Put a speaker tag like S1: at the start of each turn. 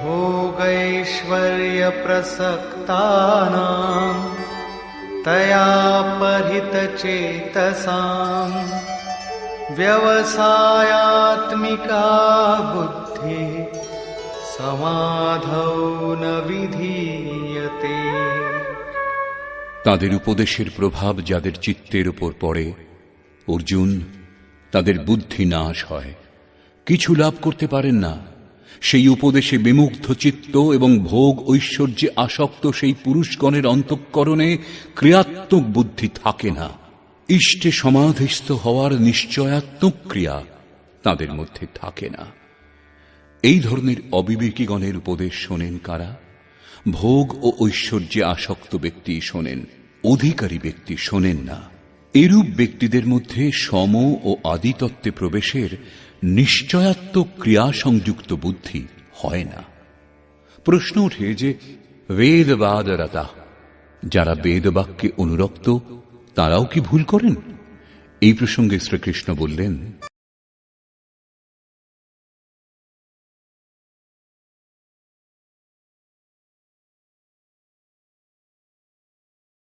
S1: भोगैश्वर्यप्रसक्तानाम् तया परितचेतसाम् व्यवसायात्मिका बुद्धिः समाधौ न विधीयते
S2: তাদের উপদেশের প্রভাব যাদের চিত্তের উপর পড়ে অর্জুন তাদের বুদ্ধি নাশ হয় কিছু লাভ করতে পারেন না সেই উপদেশে বিমুগ্ধ চিত্ত এবং ভোগ ঐশ্বর্যে আসক্ত সেই পুরুষগণের অন্তঃকরণে ক্রিয়াত্মক বুদ্ধি থাকে না। ইষ্টে সমাধিস্থ হওয়ার নিশ্চয়াত্মক ক্রিয়া তাদের মধ্যে থাকে না। এই ধরনের অবিবেকীগণের উপদেশ শোনেন কারা? ভোগ ও ঐশ্বর্যে আসক্ত ব্যক্তি শোনেন, অধিকারী ব্যক্তি শোনেন না। এরূপ ব্যক্তিদের মধ্যে সম ও আদিতত্ত্বে প্রবেশের নিশ্চয়াত্মক ক্রিয়া সংযুক্ত বুদ্ধি হয় না। প্রশ্ন ওঠে যে বেদবাদ রাতা যারা বেদবাক্যে অনুরক্ত, তারাও কি ভুল করেন? এই প্রসঙ্গে শ্রীকৃষ্ণ বললেন